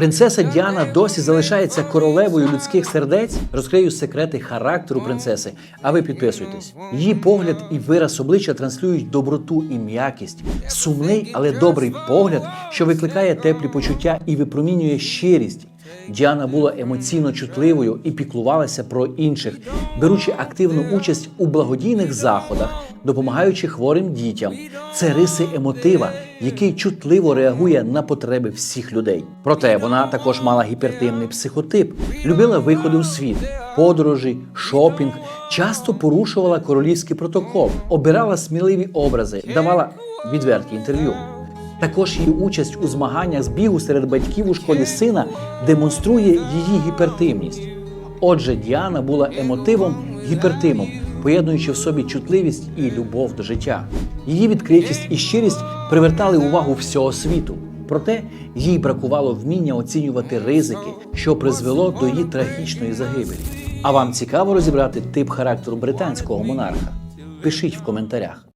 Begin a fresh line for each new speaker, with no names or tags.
Принцеса Діана досі залишається королевою людських сердець. Розкрию секрети характеру принцеси. А ви підписуйтесь. Її погляд і вираз обличчя транслюють доброту і м'якість, сумний, але добрий погляд, що викликає теплі почуття і випромінює щирість. Діана була емоційно чутливою і піклувалася про інших, беручи активну участь у благодійних заходах, допомагаючи хворим дітям. Це риси емотива, який чутливо реагує на потреби всіх людей. Проте вона також мала гіпертимний психотип, любила виходи у світ, подорожі, шопінг, часто порушувала королівський протокол, обирала сміливі образи, давала відверті інтерв'ю. Також її участь у змаганнях з бігу серед батьків у школі сина демонструє її гіпертимність. Отже, Діана була емотивом гіпертимом, поєднуючи в собі чутливість і любов до життя. Її відкритість і щирість привертали увагу всього світу. Проте їй бракувало вміння оцінювати ризики, що призвело до її трагічної загибелі. А вам цікаво розібрати тип характеру британського монарха? Пишіть в коментарях.